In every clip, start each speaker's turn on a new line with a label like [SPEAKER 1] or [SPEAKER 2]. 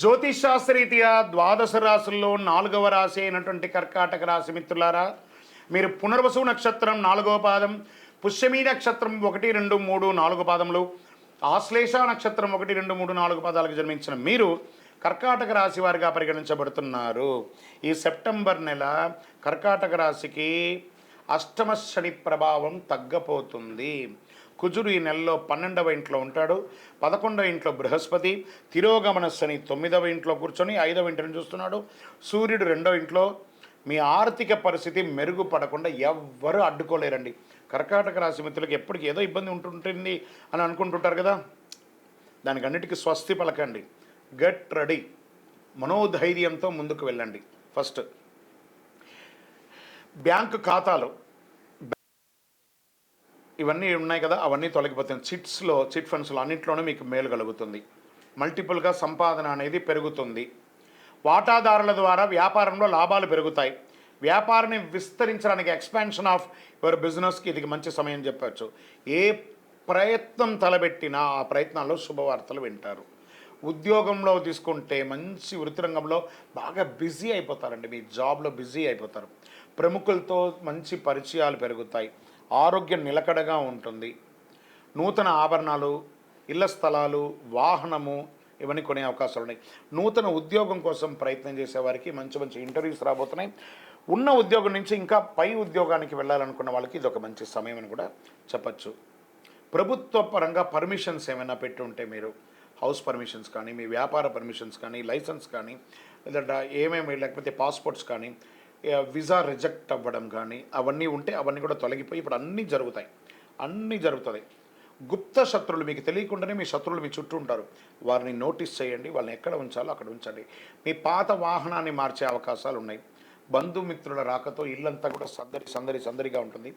[SPEAKER 1] జ్యోతిషాస్త్రరీత్యా ద్వాదశ రాశుల్లో నాలుగవ రాశి అయినటువంటి కర్కాటక రాశి మిత్రులారా మీరు పునర్వసు నక్షత్రం నాలుగవ పాదం పుష్యమీ నక్షత్రం ఒకటి రెండు మూడు నాలుగు పాదములు ఆశ్లేష నక్షత్రం ఒకటి రెండు మూడు నాలుగు పాదాలకు జన్మించిన మీరు కర్కాటక రాశి వారిగా పరిగణించబడుతున్నారు. ఈ సెప్టెంబర్ నెల కర్కాటక రాశికి అష్టమ శని ప్రభావం తగ్గపోతుంది. కుజుడు ఈ నెలలో పన్నెండవ ఇంట్లో ఉంటాడు. పదకొండవ ఇంట్లో బృహస్పతి తిరోగమన శని తొమ్మిదవ ఇంట్లో కూర్చొని ఐదవ ఇంటిని చూస్తున్నాడు. సూర్యుడు రెండవ ఇంట్లో. మీ ఆర్థిక పరిస్థితి మెరుగుపడకుండా ఎవ్వరూ అడ్డుకోలేరండి. కర్కాటక రాశి మిత్రులకు ఎప్పటికీ ఏదో ఇబ్బంది ఉంటుంటుంది అని అనుకుంటుంటారు కదా? దానికి అన్నిటికీ స్వస్తి పలకండి. Get ready. మనోధైర్యంతో ముందుకు వెళ్ళండి. ఫస్ట్ బ్యాంకు ఖాతాలు. ఇవన్నీ ఉన్నాయి కదా అవన్నీ తొలగిపోతుంది చిట్స్లో చిట్ ఫండ్స్లో అన్నింటిలోనూ మీకు మేలు కలుగుతుంది. మల్టిపుల్గా సంపాదన అనేది పెరుగుతుంది. వాటాదారుల ద్వారా వ్యాపారంలో లాభాలు పెరుగుతాయి. వ్యాపారాన్ని విస్తరించడానికి ఎక్స్పాన్షన్ ఆఫ్ యువర్ బిజినెస్కి ఇది మంచి సమయం చెప్పచ్చు. ఏ ప్రయత్నం తలబెట్టినా ఆ ప్రయత్నాల్లో శుభవార్తలు వింటారు. ఉద్యోగంలో తీసుకుంటే మంచి వృత్తి రంగంలో బాగా బిజీ అయిపోతారండి. మీ జాబ్లో బిజీ అయిపోతారు. ప్రముఖులతో మంచి పరిచయాలు పెరుగుతాయి. ఆరోగ్యం నిలకడగా ఉంటుంది. నూతన ఆభరణాలు ఇళ్ళ స్థలాలు వాహనము ఇవన్నీ కొనే అవకాశాలు ఉన్నాయి. నూతన ఉద్యోగం కోసం ప్రయత్నం చేసేవారికి మంచి మంచి ఇంటర్వ్యూస్ రాబోతున్నాయి. ఉన్న ఉద్యోగం నుంచి ఇంకా పై ఉద్యోగానికి వెళ్ళాలనుకున్న వాళ్ళకి ఇది ఒక మంచి సమయం అని కూడా చెప్పచ్చు. ప్రభుత్వ పరంగా పర్మిషన్స్ ఏమైనా పెట్టి ఉంటే మీరు హౌస్ పర్మిషన్స్ కానీ మీ వ్యాపార పర్మిషన్స్ కానీ లైసెన్స్ కానీ లేదంటే ఏమేమి లేకపోతే పాస్పోర్ట్స్ కానీ వీసా రిజెక్ట్ అవ్వడం కానీ అవన్నీ ఉంటే అవన్నీ కూడా తొలగిపోయి ఇప్పుడు అన్నీ జరుగుతాయి. అన్నీ జరుగుతుంది గుప్త శత్రువులు మీకు తెలియకుండానే మీ శత్రువులు మీ చుట్టూ ఉంటారు. వారిని నోటీస్ చేయండి వాళ్ళని ఎక్కడ ఉంచాలో అక్కడ ఉంచండి. మీ పాత వాహనాన్ని మార్చే అవకాశాలు ఉన్నాయి. బంధుమిత్రుల రాకతో ఇల్లంతా కూడా సందడి సందడి సందడిగా ఉంటుంది.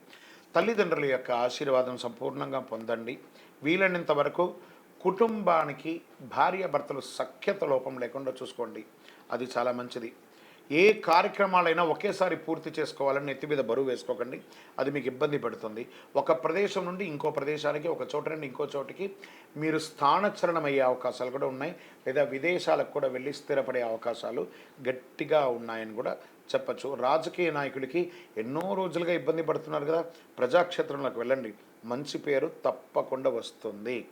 [SPEAKER 1] తల్లిదండ్రుల యొక్క ఆశీర్వాదం సంపూర్ణంగా పొందండి. వీలైనంత వరకు కుటుంబానికి భార్యాభర్తలు సఖ్యత లోపం లేకుండా చూసుకోండి. అది చాలా మంచిది. ఏ కార్యక్రమాలైనా ఒకేసారి పూర్తి చేసుకోవాలని నెత్తి మీద బరువు వేసుకోకండి. అది మీకు ఇబ్బంది పెడుతుంది. ఒక ప్రదేశం నుండి ఇంకో ప్రదేశానికి ఒక చోట నుండి ఇంకో చోటికి మీరు స్థానచలనం అయ్యే అవకాశాలు కూడా ఉన్నాయి. లేదా విదేశాలకు కూడా వెళ్ళి స్థిరపడే అవకాశాలు గట్టిగా ఉన్నాయని కూడా చెప్పచ్చు. రాజకీయ నాయకులకి ఎన్నో రోజులుగా ఇబ్బంది పడుతున్నారు కదా. ప్రజాక్షేత్రంలోకి వెళ్ళండి. మంచి పేరు తప్పకుండా వస్తుంది.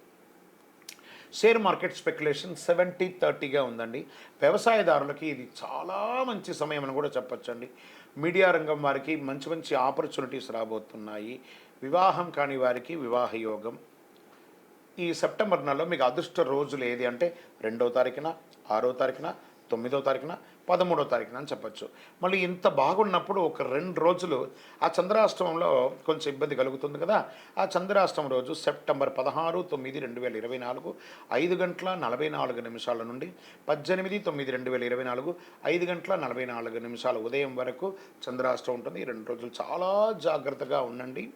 [SPEAKER 1] షేర్ మార్కెట్ స్పెక్యులేషన్ సెవెంటీ థర్టీగా ఉందండి. వ్యవసాయదారులకి ఇది చాలా మంచి సమయం అని కూడా చెప్పొచ్చండి. మీడియా రంగం వారికి మంచి మంచి ఆపర్చునిటీస్ రాబోతున్నాయి. వివాహం కాని వారికి వివాహ యోగం. ఈ సెప్టెంబర్ నెలలో మీకు అదృష్ట రోజులు ఏది అంటే రెండో తారీఖున ఆరో తారీఖున తొమ్మిదో తారీఖున పదమూడో తారీఖున అని చెప్పచ్చు. మళ్ళీ ఇంత బాగున్నప్పుడు ఒక రెండు రోజులు ఆ చంద్రాష్టమంలో కొంచెం ఇబ్బంది కలుగుతుంది కదా. ఆ చంద్రాష్టమం రోజు సెప్టెంబర్ పదహారు తొమ్మిది రెండు వేల ఇరవై నాలుగు ఐదు గంటల నలభై నాలుగు నిమిషాల నుండి పద్దెనిమిది తొమ్మిది రెండు వేల ఇరవై నాలుగు ఐదు గంటల నలభై నాలుగు నిమిషాల ఉదయం వరకు చంద్రాష్టం ఉంటుంది. ఈ రెండు రోజులు చాలా జాగ్రత్తగా ఉండండి.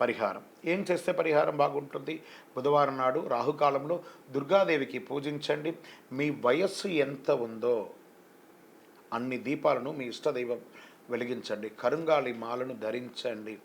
[SPEAKER 1] పరిహారం. ఏం చేస్తే పరిహారం బాగుంటుంది? బుధవారం నాడు రాహుకాలంలో దుర్గాదేవికి పూజించండి. మీ వయస్సు ఎంత ఉందో అన్ని దీపాలను మీ ఇష్టదైవం వెలిగించండి. కరుంగాలి మాలను ధరించండి.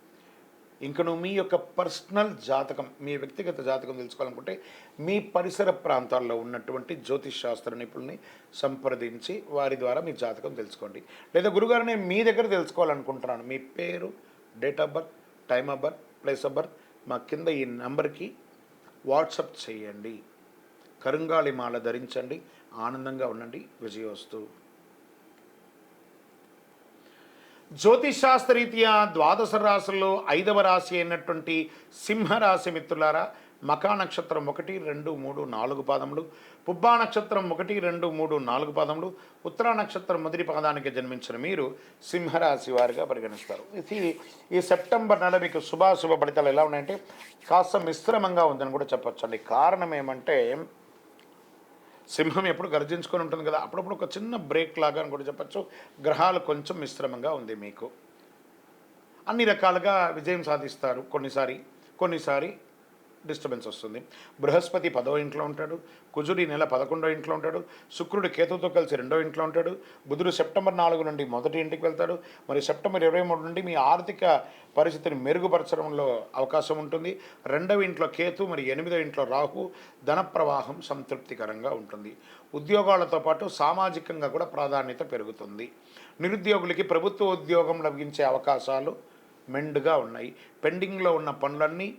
[SPEAKER 1] ఇంకను మీ యొక్క పర్సనల్ జాతకం మీ వ్యక్తిగత జాతకం తెలుసుకోవాలనుకుంటే మీ పరిసర ప్రాంతాల్లో ఉన్నటువంటి జ్యోతిష్ శాస్త్ర నిపుణుల్ని సంప్రదించి వారి ద్వారా మీ జాతకం తెలుసుకోండి. లేదా గురుగారు నేను మీ దగ్గర తెలుసుకోవాలనుకుంటున్నాను. మీ పేరు date of birth time of birth place of birth మా కింద ఈ నెంబర్కి వాట్సప్ చేయండి. కరుంగాళి మాల ధరించండి. ఆనందంగా ఉండండి. విజయోస్తు రీత్యా ద్వాదశ రాశుల్లో ఐదవ రాశి అయినటువంటి సింహరాశి మిత్రులారా మకా నక్షత్రం ఒకటి రెండు మూడు నాలుగు పాదములు పుబ్బా నక్షత్రం ఒకటి రెండు మూడు నాలుగు పాదములు ఉత్తరా నక్షత్రం మొదటి పాదానికి జన్మించిన మీరు సింహరాశి వారిగా పరిగణిస్తారు. ఇది ఈ సెప్టెంబర్ నెల మీకు శుభాశుభ ఫలితాలు ఎలా ఉన్నాయంటే కాస్త మిశ్రమంగా ఉందని కూడా చెప్పొచ్చండి. కారణం ఏమంటే సింహం ఎప్పుడు గర్జించుకొని ఉంటుంది కదా అప్పుడప్పుడు ఒక చిన్న బ్రేక్ లాగా అని కూడా చెప్పచ్చు. గ్రహాలు కొంచెం మిశ్రమంగా ఉంది మీకు. అన్ని రకాలుగా విజయం సాధిస్తారు కొన్నిసారి కొన్నిసారి డిస్టర్బెన్స్ వస్తుంది. బృహస్పతి పదో ఇంట్లో ఉంటాడు. కుజుడు ఈ నెల పదకొండో ఇంట్లో ఉంటాడు. శుక్రుడు కేతుతో కలిసి రెండో ఇంట్లో ఉంటాడు. బుధుడు సెప్టెంబర్ నాలుగు నుండి మొదటి ఇంటికి వెళ్తాడు. మరి సెప్టెంబర్ ఇరవై మూడు నుండి మీ ఆర్థిక పరిస్థితిని మెరుగుపరచడంలో అవకాశం ఉంటుంది. రెండవ ఇంట్లో కేతు మరి ఎనిమిదో ఇంట్లో రాహు. ధన ప్రవాహం సంతృప్తికరంగా ఉంటుంది. ఉద్యోగాలతో పాటు సామాజికంగా కూడా ప్రాధాన్యత పెరుగుతుంది. నిరుద్యోగులకి ప్రభుత్వ ఉద్యోగం లభించే అవకాశాలు మెండుగా ఉన్నాయి. పెండింగ్లో ఉన్న పనులన్నీ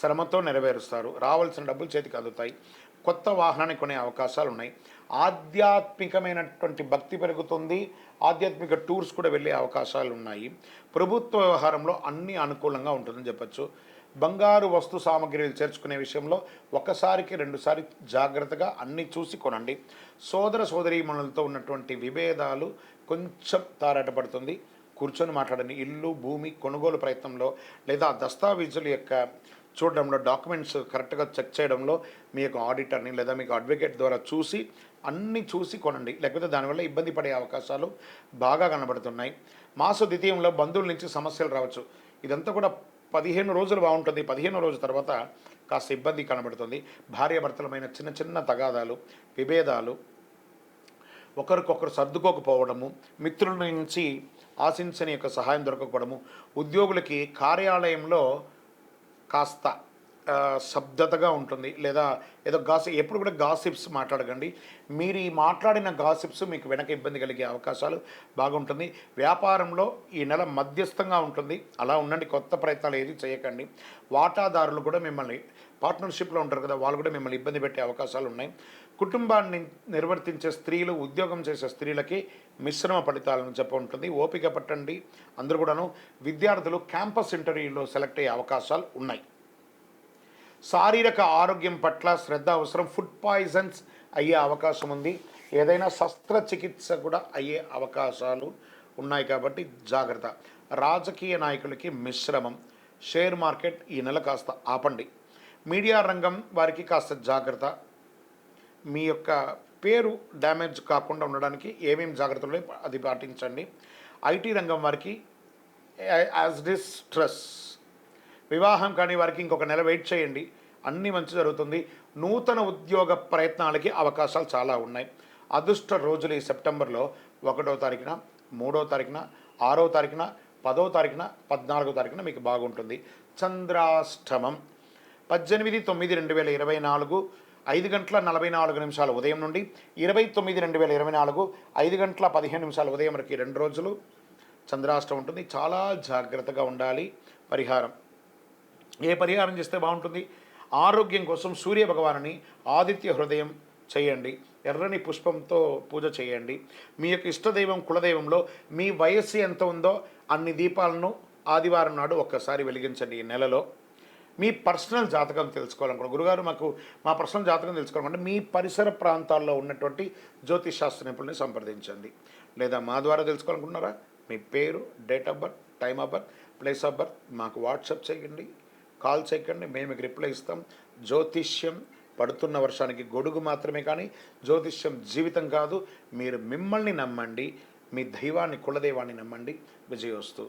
[SPEAKER 1] శ్రమతో నెరవేరుస్తారు. రావాల్సిన డబ్బులు చేతికి అందుతాయి. కొత్త వాహనాన్ని కొనే అవకాశాలు ఉన్నాయి ఆధ్యాత్మికమైనటువంటి భక్తి పెరుగుతుంది. ఆధ్యాత్మిక టూర్స్ కూడా వెళ్ళే అవకాశాలు ఉన్నాయి ప్రభుత్వ వ్యవహారంలో అన్ని అనుకూలంగా ఉంటుందని చెప్పచ్చు. బంగారు వస్తు సామాగ్రిలు చేర్చుకునే విషయంలో ఒకసారికి రెండుసారి జాగ్రత్తగా అన్నీ చూసి కొనండి. సోదర సోదరీమణులతో ఉన్నటువంటి విభేదాలు కొంచెం తారాటపడుతుంది. కూర్చొని మాట్లాడండి. ఇల్లు భూమి కొనుగోలు ప్రయత్నంలో లేదా దస్తావేజుల యొక్క చూడడంలో డాక్యుమెంట్స్ కరెక్ట్గా చెక్ చేయడంలో మీ యొక్క ఆడిటర్ని లేదా మీకు అడ్వకేట్ ద్వారా చూసి అన్నీ చూసి కొనండి. లేకపోతే దానివల్ల ఇబ్బంది పడే అవకాశాలు బాగా కనబడుతున్నాయి. మాస ద్వితీయంలో బంధువుల నుంచి సమస్యలు రావచ్చు. ఇదంతా కూడా పదిహేను రోజులు బాగుంటుంది. పదిహేను రోజుల తర్వాత కాస్త ఇబ్బంది కనబడుతుంది. భార్యాభర్తలమైన చిన్న చిన్న తగాదాలు విభేదాలు ఒకరికొకరు సర్దుకోకపోవడము మిత్రుల నుంచి ఆశించని యొక్క సహాయం దొరకకపోవడము ఉద్యోగులకి కార్యాలయంలో కాస్త శబ్దతగా ఉంటుంది. లేదా ఏదో గాసి ఎప్పుడు కూడా గాసిప్స్ మాట్లాడకండి. మీరు ఈ మాట్లాడిన గాసిప్స్ మీకు వెనక ఇబ్బంది కలిగే అవకాశాలు బాగుంటుంది. వ్యాపారంలో ఈ నెల మధ్యస్థంగా ఉంటుంది. అలా ఉండండి. కొత్త ప్రయత్నాలు ఏది చేయకండి. వాటాదారులు కూడా మిమ్మల్ని పార్ట్నర్షిప్లో ఉంటారు కదా వాళ్ళు కూడా మిమ్మల్ని ఇబ్బంది పెట్టే అవకాశాలు ఉన్నాయి. కుటుంబాన్ని నిర్వర్తించే స్త్రీలు ఉద్యోగం చేసే స్త్రీలకి మిశ్రమ ఫలితాలను చెప్ప ఉంటుంది ఓపిక పట్టండి. అందరూ కూడాను విద్యార్థులు క్యాంపస్ ఇంటర్వ్యూలో సెలెక్ట్ అయ్యే అవకాశాలు ఉన్నాయి. శారీరక ఆరోగ్యం పట్ల శ్రద్ధ అవసరం ఫుడ్ పాయిజన్స్ అయ్యే అవకాశం ఉంది. ఏదైనా శస్త్రచికిత్స కూడా అయ్యే అవకాశాలు ఉన్నాయి కాబట్టి జాగ్రత్త. రాజకీయ నాయకులకి మిశ్రమం. షేర్ మార్కెట్ ఈ నెల కాస్త ఆపండి. మీడియా రంగం వారికి కాస్త జాగ్రత్త. మీ యొక్క పేరు డ్యామేజ్ కాకుండా ఉండడానికి ఏమేమి జాగ్రత్తలు అది పాటించండి. ఐటీ రంగం వారికి యాజ్ డిస్ స్ట్రెస్ వివాహం కాని వారికి ఇంకొక నెల వెయిట్ చేయండి. అన్నీ మంచి జరుగుతుంది. నూతన ఉద్యోగ ప్రయత్నాలకి అవకాశాలు చాలా ఉన్నాయి. అదృష్ట రోజులు ఈ సెప్టెంబర్లో. ఒకటో తారీఖున మూడో తారీఖున ఆరో తారీఖున పదో తారీఖున పద్నాలుగో తారీఖున మీకు బాగుంటుంది. చంద్రాష్టమం. పద్దెనిమిది తొమ్మిది రెండు వేల ఇరవై నాలుగు ఐదు గంటల నలభై నాలుగు నిమిషాల ఉదయం నుండి ఇరవై తొమ్మిది రెండు వేల ఇరవై నాలుగు ఐదు గంటల పదిహేను నిమిషాల ఉదయం వరకు రెండు రోజులు చంద్రాష్టం ఉంటుంది. చాలా జాగ్రత్తగా ఉండాలి. పరిహారం. ఏ పరిహారం చేస్తే బాగుంటుంది? ఆరోగ్యం కోసం సూర్య భగవానుని ఆదిత్య హృదయం చేయండి. ఎర్రని పుష్పంతో పూజ చేయండి. మీ యొక్క ఇష్టదైవం కులదైవంలో మీ వయస్సు ఎంత ఉందో అన్ని దీపాలను ఆదివారం నాడు ఒక్కసారి వెలిగించండి ఈ నెలలో. మీ పర్సనల్ జాతకం తెలుసుకోవాలనుకున్న గురుగారు మాకు మా పర్సనల్ జాతకం తెలుసుకోవాలనుకుంటే మీ పరిసర ప్రాంతాల్లో ఉన్నటువంటి జ్యోతిష్ శాస్త్ర నిపుణుల్ని సంప్రదించండి. లేదా మా ద్వారా తెలుసుకోవాలనుకుంటున్నారా? మీ పేరు date of birth time of birth place of birth మాకు వాట్సాప్ చేయండి. కాల్ చేయకండి మేము మీకు రిప్లై ఇస్తాం. జ్యోతిష్యం పడుతున్న వర్షానికి గొడుగు మాత్రమే కానీ జ్యోతిష్యం జీవితం కాదు. మీరు మిమ్మల్ని నమ్మండి మీ దైవాన్ని కులదైవాన్ని నమ్మండి. విజయోస్తు